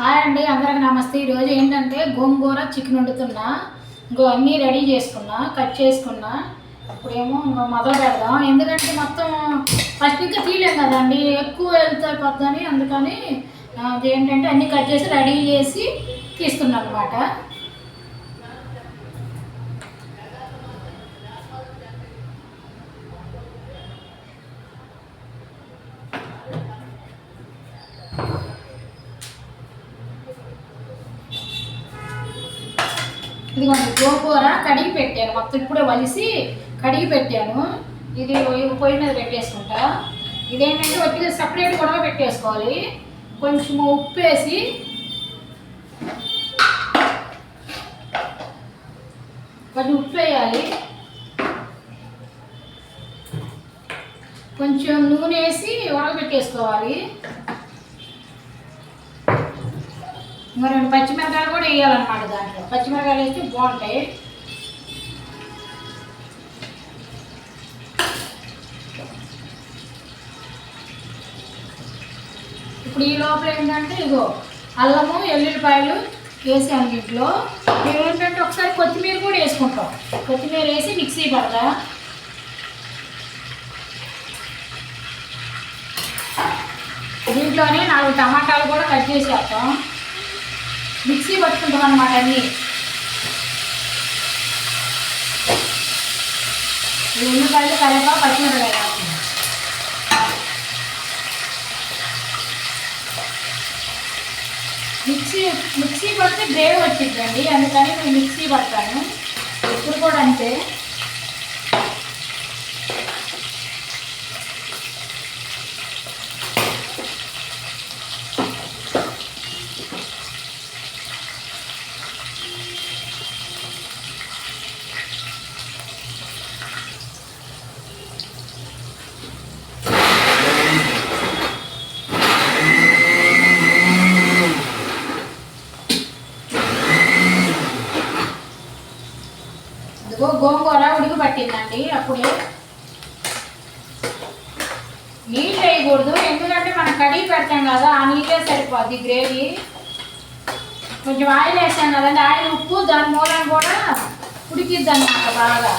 Hi అండి అందరికి నమస్తే. ఈరోజు ఏంటంటే గోంగూర చికెన్ వండుతున్నా. ఇంకో అన్నీ రెడీ చేసుకున్నా కట్ చేసుకున్నా. ఇప్పుడేమో ఇంకో మొదలు పెడదాం. ఎందుకంటే మొత్తం ఫస్ట్ ఇంకా తీయలేం కదండి ఎక్కువ వెళ్తాయి అందుకని ఏంటంటే అన్నీ కట్ చేసి రెడీ చేసి తీస్తున్నాను అనమాట ఇదిగోండి గోకూర కడిగి పెట్టాను. మొత్తం ఇప్పుడే వలిసి కడిగి పెట్టాను. ఇది పొయ్యి- మీద పెట్టేసుకుంటా. ఇదేంటంటే ఒట్టిగా సపరేట్ కూడా పెట్టేసుకోవాలి. కొంచెం ఉప్పు వేసి కొంచెం ఉప్పు వేయాలి కొంచెం నూనె వేసి ఉడకబెట్టేసుకోవాలి. ఇంకా రెండు పచ్చిమిరకాయలు కూడా వేయాలన్నమాట దాంట్లో. పచ్చిమిరకాయలు వేస్తే బాగుంటాయి. ఇప్పుడు ఈ లోపల ఏంటంటే ఇగో అల్లము ఎల్లుల్లిపాయలు వేసాను దీంట్లో ఏంటంటే ఒకసారి కొత్తిమీర కూడా వేసుకుంటాం. కొత్తిమీర వేసి మిక్సీ పడతా. దీంట్లోనే నాలుగు టమాటాలు కూడా కట్ చేసేస్తాం మిక్సీ పట్టుకుంటాం అనమాట అన్నీ. ఉల్లిపాయలు కరేపా పచ్చిమిరకాయ మిక్సీ మిక్సీ పడితే గ్రేవీ వచ్చిందండి అందుకని నేను మిక్సీ పడతాను. ఇప్పుడు కూడా అంతే ఇదిగో గోంగూర ఉడికి పట్టిందండి అప్పుడు నీళ్ళు వేయకూడదు ఎందుకంటే మనం కడిగి పెడతాం కదా ఆ నీళ్ళే సరిపోద్ది. గ్రేవీ కొంచెం ఆయిల్ వేసాం కదండి ఆయిల్ ఉప్పు దాని మూలం కూడా ఉడికిద్ది అన్నమాట బాగా.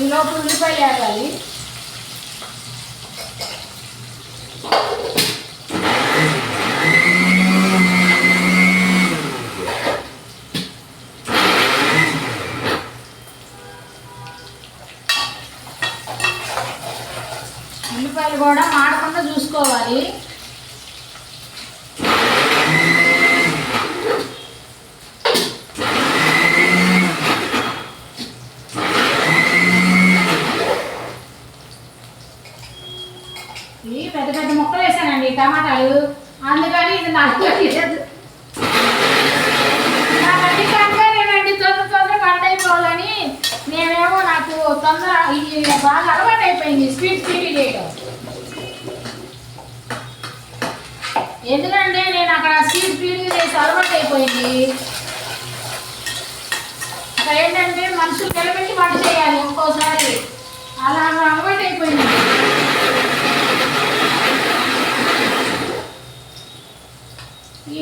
ఈ లోపల ఉల్లిపాయలు వేయాలి. కూడా మాడకుండా చూసుకోవాలి. ఇవి పెద్ద పెద్ద ముక్కలు వేసానండి టమాటాలు. అందుకని ఇది నాకు తెలియదు నాకు అన్ని కంగారేనండి తొందర తొందర పంట అయిపోవాలని నేనేమో నాకు తొందర ఇది బాగా అలవాటు అయిపోయింది స్పీడ్ స్పీడ్ చేయడం ఎందుకంటే నేను అక్కడ స్పీడ్ స్పీడ్ చేసి అలవాటు అయిపోయింది. అక్కడ ఏంటంటే మనుషులు నిలబెట్టి వంట చేయాలి ఒక్కోసారి. అలా అలవాటు అయిపోయింది.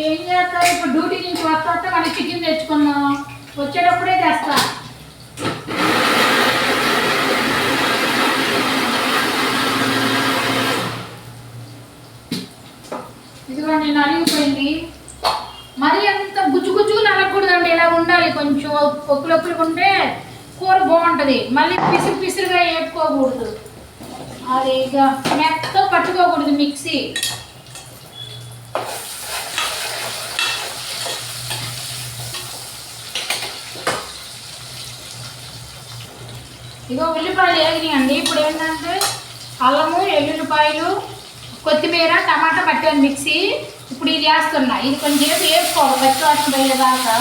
ఏం చేస్తావు? ఇప్పుడు డ్యూటీ నుంచి వస్తా మనకి చికెన్ తెచ్చుకున్నాం వచ్చేటప్పుడే తెస్తా ఇదిగోండి నలిగిపోయింది మరి అంత గుజ్జు గుజ్జుగా నలగకూడదండి ఇలా ఉండాలి కొంచెం ఒప్పులు ఒప్పులు ఉంటే కూర బాగుంటుంది మళ్ళీ పిసిరు పిసిరుగా వేపుకోకూడదు అది ఇక మెత్త పట్టుకోకూడదు మిక్సీ. ఇగో ఉల్లిపాయలు వేగినాయండి. ఇప్పుడు ఏంటంటే అల్లము ఎల్లుల్లిపాయలు కొత్తిమీర టమాటా పట్టాను మిక్సీ. ఇప్పుడు ఇది వేస్తున్నా. ఇది కొంచెం సేపు వేసుకోవాలి. పచ్చివాసన బయలుదాకా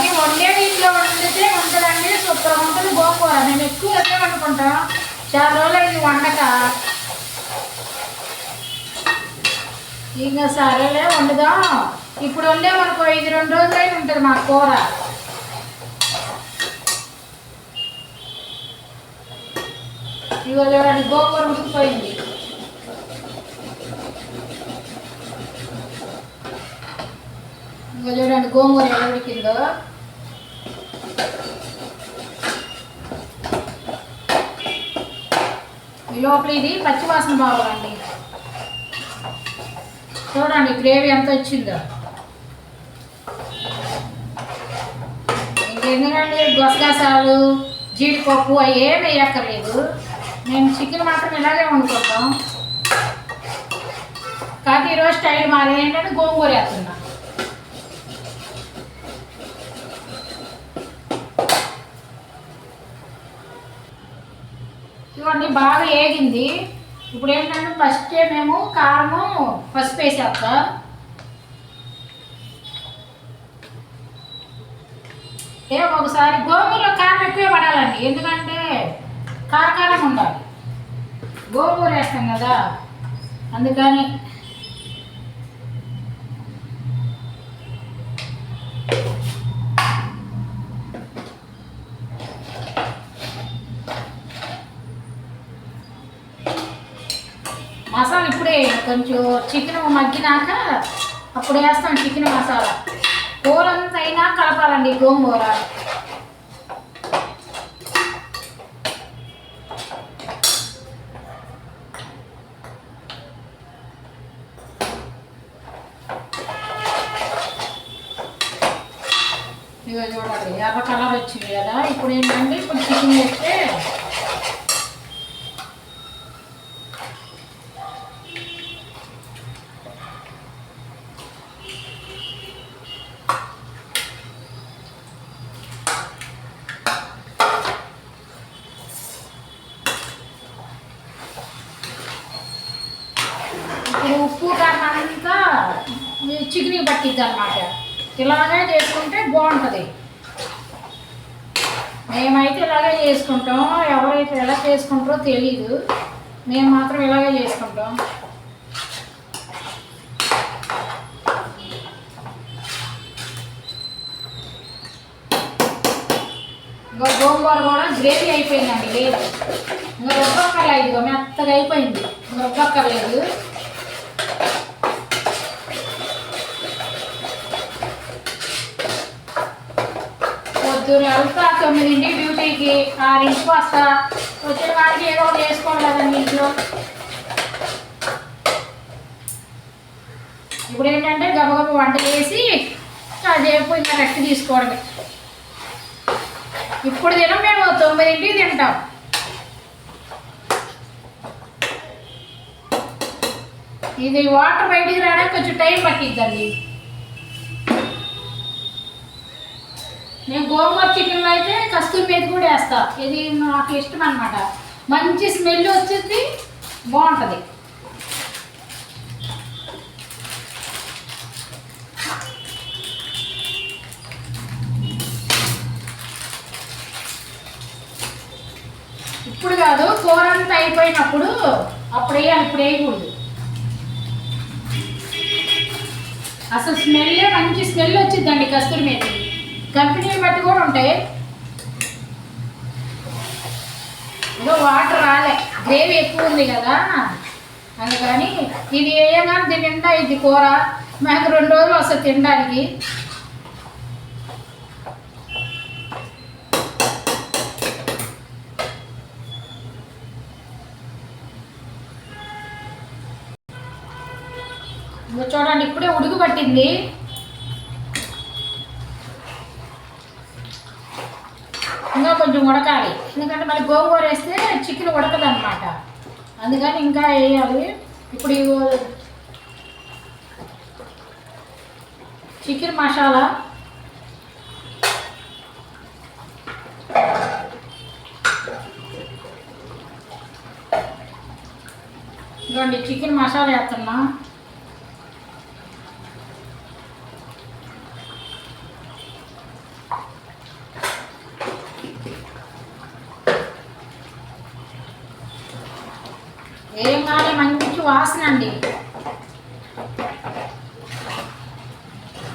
కానీ వండే నీటిలో వండితే ఉంటుందండి సూపర్ ఉంటుంది. గోకూర నేను ఎక్కువ అదే వండుకుంటా? చాలా రోజులు అయింది వండక. ఇంకా సరేలే వండుదాం. ఇప్పుడు మనకు ఐదు రెండు రోజులైనా ఉంటుంది మా కూర. ఇవాళ చూడండి గోంగూర ఉడికిపోయింది ఇంకా చూడండి గోంగూర ఎలా ఉడికిందో. లోపల ఇది పచ్చివాసన బాగోదండి. చూడండి గ్రేవీ ఎంత వచ్చిందో. ఇంకెందుకంటే గసగసాలు జీడిపప్పు అవి ఏమి వేయక్కర్లేదు. మేము చికెన్ మాత్రం ఇలాగే వండుకుంటాం. కాకపోతే ఈరోజు స్టైల్ మారేంటంటే గోంగూర వేస్తున్నాం. ఇవన్నీ బాగా ఏగింది. ఇప్పుడు ఏంటంటే ఫస్ట్ మేము కారము పసుపు వేసేస్తా ఏ ఒకసారి గోంగూరలో కారం ఎక్కువే పడాలండి. ఎందుకంటే కారకారం ఉండాలి. గోంగూర వేస్తాం కదా. అందుకని మసాలా ఇప్పుడే కొంచెం చికెన్ మగ్గినాక అప్పుడు వేస్తాం చికెన్ మసాలా. కూర అంతా అయినా కలపాలండి గోంగూర ఇక చూడండి ఎర్ర కలర్ వచ్చింది కదా ఇప్పుడు ఏంటంటే ఇప్పుడు చికెన్ వేస్తే ఇప్పుడు ఉప్పు కారం అంతా చికెన్ పట్టిద్ది అనమాట ఇలాగే చేసుకుంటే బాగుంటుంది. మేమైతే ఇలాగే చేసుకుంటాం. ఎవరైతే ఎలా చేసుకుంటారో తెలియదు మేము మాత్రం ఇలాగే చేసుకుంటాం. ఇంకా గోంగూర కూడా గ్రేవీ అయిపోయిందండి. లేదు. ఇంకా రుబ్బక్కర్లేదు ఇదిగో మెత్తగా అయిపోయింది. ఇంకా రుబ్బక్కర్లేదు వెళ్తా తొమ్మిదింటి డ్యూటీకి ఆరింటికి వస్తా. వచ్చిన వాడికి ఏదో ఒకటి వేసుకోండి కదండి ఇంట్లో. ఇప్పుడు ఏంటంటే గబగబ వంట చేసి కాసేపు ఇంకా రెస్ట్ తీసుకోవడమే. ఇప్పుడు తినం మేము తొమ్మిదింటికి తింటాం. ఇది వాటర్ బయటికి రావడానికి కొంచెం టైం పట్టిద్దండి. నేను గోంగూర చికెన్లో అయితే కస్తూరి మీద కూడా వేస్తా. ఇది నాకు ఇష్టం అనమాట మంచి స్మెల్ వచ్చింది బాగుంటుంది. ఇప్పుడు కాదు కూర అంతా అయిపోయినప్పుడు అప్పుడు వేయాలి ఇప్పుడు వేయకూడదు. అసలు స్మెల్లే మంచి స్మెల్ వచ్చిందండి కస్తూరి మీదకి కంపెనీని బట్టి కూడా ఉంటాయి. ఏదో వాటర్ రాలే. గ్రేవీ ఎక్కువ ఉంది కదా. అందుకని ఇది వేయగానే దీని నిండా ఇది కూర. మాకు రెండు రోజులు వస్తుంది తినడానికి. చూడండి ఇప్పుడే ఉడుకు పట్టింది. ఇంకా కొంచెం ఉడకాలి. ఎందుకంటే మళ్ళీ గోంగూర వేస్తే చికెన్ ఉడకదు అనమాట అందుకని ఇంకా వేయాలి. ఇప్పుడు చికెన్ మసాలా. ఇదిగోండి చికెన్ మసాలా వేస్తున్నాం ఏం కాలే మంచి వాసన అండి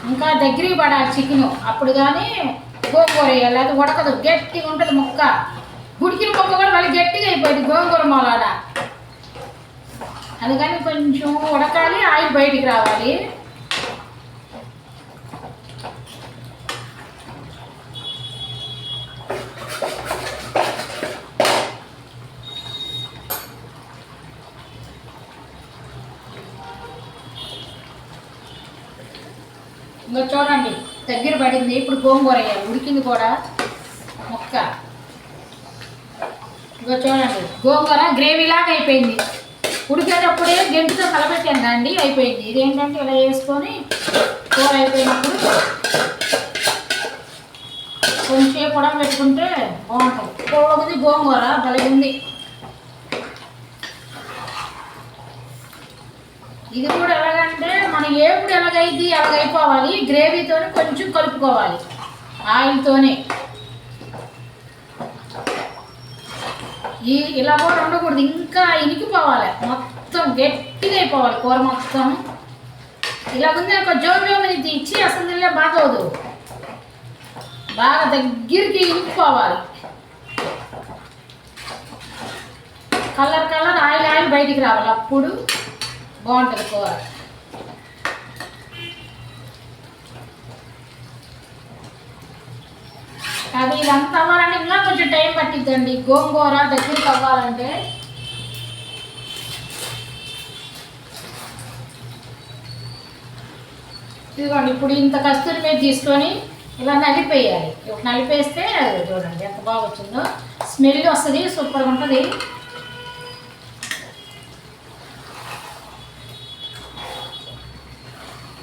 ఇంకా దగ్గరికి పడాలి చికెన్. అప్పుడు కానీ గోంగూర వేయాలి అది ఉడకదు. గట్టిగా ఉంటుంది ముక్క. ఉడికిన ముక్క కూడా మళ్ళీ గట్టిగా అయిపోయింది గోంగూర మొలాడ అందుకని కొంచెం ఉడకాలి ఆయిల్ బయటికి రావాలి. ఉంది. ఇప్పుడు గోంగూర వేయాలి ఉడికింది కూడా మొక్క. ఇంకా చూడండి. గోంగూర గ్రేవీ లాగా అయిపోయింది. ఉడికేటప్పుడే గెంటుతో కలపెట్టాను రండి అయిపోయింది. ఇదేంటంటే ఇలా వేసుకొని కూర అయిపోయినప్పుడు కొంచెం కూడా పెట్టుకుంటే బాగుంటుంది. పొడవుది గోంగూర భలే ఉంది. ఇది కూడా ఎలాగంటే మనం ఏపుడు ఎలాగైద్ది ఎలాగైపోవాలి. గ్రేవీతోనే కొంచెం కలుపుకోవాలి. ఆయిల్తోనే. ఈ ఇలా కూడా ఉండకూడదు. ఇంకా ఇనికిపోవాలి. మొత్తం గట్టిగా అయిపోవాలి కూర మొత్తం. ఇలా ఉంది ఒక జోబిలో ఇచ్చి అసలు బాగోదు. బాగా దగ్గరికి ఇనికిపోవాలి. కలర్ కలర్ ఆయిల్ ఆయిల్ బయటికి రావాలి అప్పుడు. బాగుంటుంది కూర. అది ఇదంతా అవ్వాలంటే ఇంకా కొంచెం టైం పట్టిద్దండి. గోంగూర దగ్గరికి అవ్వాలంటే ఇదిగోండి ఇప్పుడు ఇంత కస్తూరి మీద తీసుకొని ఇలా నలిపేయాలి. ఇప్పుడు నలిపేస్తే చూడండి ఎంత బాగా వచ్చిందో స్మెల్ వస్తుంది సూపర్గా ఉంటుంది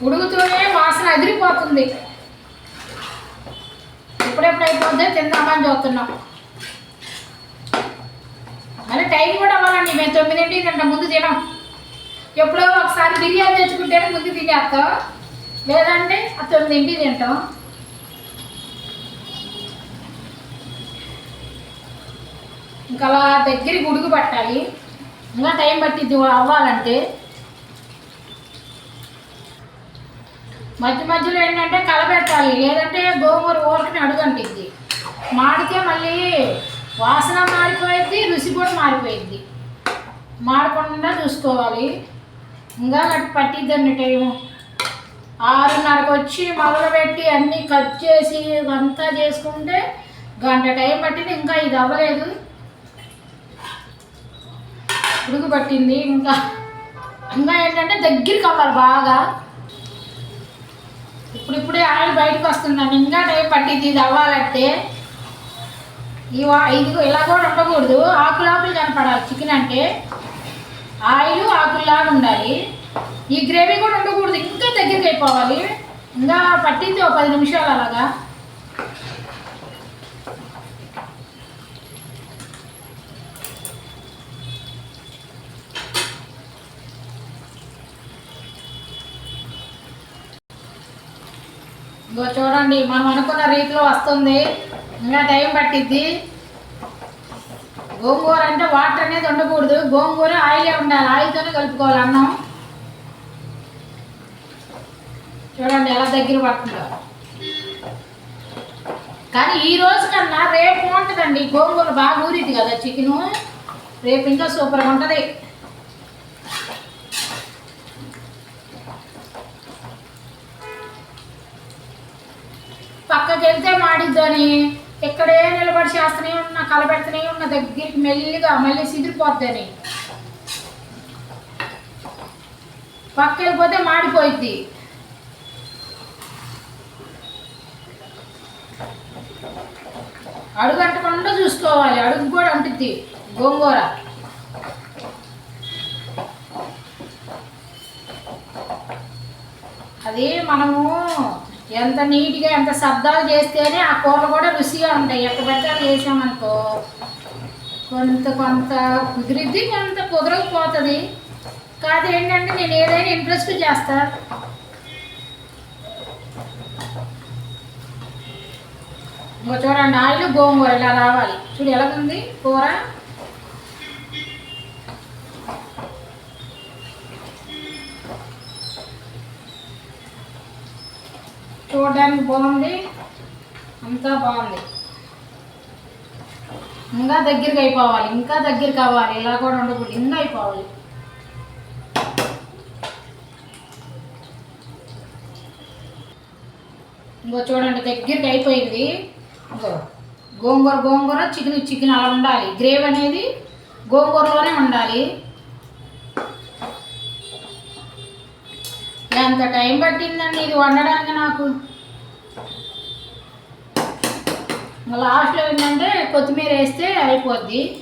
ఉడుగుతూనే వాసన అదిరిపోతుంది ఎప్పుడెప్పుడు అయిపోతే తిందామని చూస్తున్నాం. మళ్ళీ టైం కూడా అవ్వాలండి మేము తొమ్మిదింటికి తింటాం ముందు తినాం. ఎప్పుడో ఒకసారి బిర్యానీ తెచ్చుకుంటేనే ముందు తినేస్తాం. లేదంటే ఆ తొమ్మిదింటి తింటాం. ఇంకా అలా దగ్గరికి ఉడుగు పట్టాలి. ఇంకా టైం పట్టిద్ది అవ్వాలంటే. మధ్య మధ్యలో ఏంటంటే కలబెట్టాలి. లేదంటే గోంగూర ఊరకని అడుగంటిద్ది. మాడితే మళ్ళీ వాసన మారిపోయింది రుచి కూడా మారిపోయింది మాడకుండా చూసుకోవాలి. ఇంకా గట్టి పట్టిద్దండి టైము. ఆరున్నరకు వచ్చి మొదలుపెట్టి అన్నీ కట్ చేసి అంతా చేసుకుంటే గంట టైం పట్టింది. ఇంకా ఇది అవ్వలేదు. ఉడుకు పట్టింది. ఇంకా ఇంకా ఏంటంటే దగ్గరికి అవ్వాలి బాగా. ఇప్పుడు ఇప్పుడే ఆయిల్ బయటకు వస్తుందండి ఇంకా టైం పట్టింది. ఇది అవ్వాలంటే ఈ ఇది ఇలా కూడా ఉండకూడదు. ఆకులు ఆకులు కనపడాలి చికెన్ అంటే. ఆయిల్ ఆకుల్లాగా ఉండాలి. ఈ గ్రేవీ కూడా ఉండకూడదు. ఇంకా దగ్గరికి అయిపోవాలి. ఇంకా పట్టింది ఒక పది నిమిషాలు అలాగా. ఇంకో చూడండి మనం అనుకున్న రీతిలో వస్తుంది. ఇంకా టైం పట్టిద్ది. గోంగూర అంటే వాటర్ అనేది ఉండకూడదు. గోంగూర ఆయిలే ఉండాలి. ఆయిల్తోనే కలుపుకోవాలి అన్నం. చూడండి ఎలా దగ్గర పడుతుందో. కానీ ఈ రోజు కన్నా రేపు బాగుంటుందండి. గోంగూర బాగా ఊరిద్ది కదా చికెను. రేపు ఇంకా సూపర్గా ఉంటుంది. పక్కకి వెళ్తే మాడిద్దని. ఇక్కడే నిలబడి చేస్తూనే ఉన్నా కలబెడుతూనే ఉన్న దగ్గరికి మెల్లిగా మళ్ళీ సిదిరిపోద్దని. పక్క వెళ్ళిపోతే మాడిపోయిద్ది. అడుగంటకుండా చూసుకోవాలి అడుగు కూడా అంటుద్ది గోంగూర. అది మనము ఎంత నీట్గా ఎంత శబ్దాలు చేస్తేనే ఆ కూరలు కూడా రుచిగా ఉంటాయి. ఎక్కడ పెడితే చేసామనుకో. కొంత కొంత కుదిరిద్ది కొంత కుదరకపోతుంది. కాదు ఏంటంటే నేను ఏదైనా ఇంట్రెస్ట్ చేస్తా. ఇంకో చూడండి ఆయిల్ గోంగూర ఇలా రావాలి. చూడు ఎలాగుంది కూర? చూడడానికి బాగుంది అంతా బాగుంది. ఇంకా దగ్గరికి అయిపోవాలి. ఇంకా దగ్గరికి అవ్వాలి. ఇలా కూడా ఉండకూడదు. ఇంకా అయిపోవాలి. ఇంకో చూడండి దగ్గరికి అయిపోయింది. గోంగూర గోంగూర చికెన్ చికెన్ అలా ఉండాలి. గ్రేవీ అనేది గోంగూరలోనే ఉండాలి. ఎంత టైం పట్టిందండి ఇది వండడానికి నాకు. లాస్ట్లో ఏంటంటే కొత్తిమీర వేస్తే అయిపోద్ది.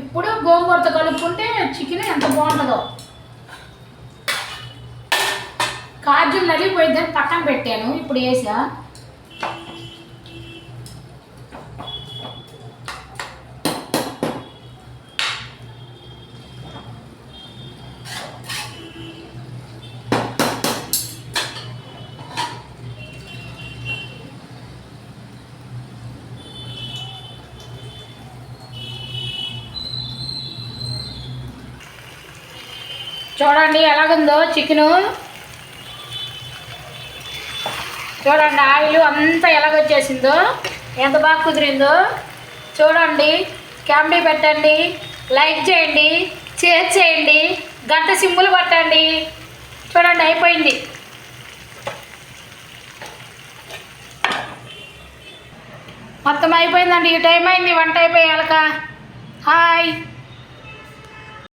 ఇప్పుడు గోంగూరతో కలుపుకుంటే చికెన్ ఎంత బాగుంటుందో. కాజు నలిగిపోయిందని పక్కన పెట్టాను ఇప్పుడు వేసా. చూడండి ఎలాగుందో చికెను. చూడండి ఆయిల్ అంతా ఎలాగొచ్చేసిందో ఎంత బాగా కుదిరిందో. చూడండి క్యామ్డీ పెట్టండి లైక్ చేయండి షేర్ చేయండి గంట సింబులు పట్టండి. చూడండి అయిపోయింది. మొత్తం అయిపోయిందండి ఈ టైం అయింది వంట అయిపోయాక హాయ్.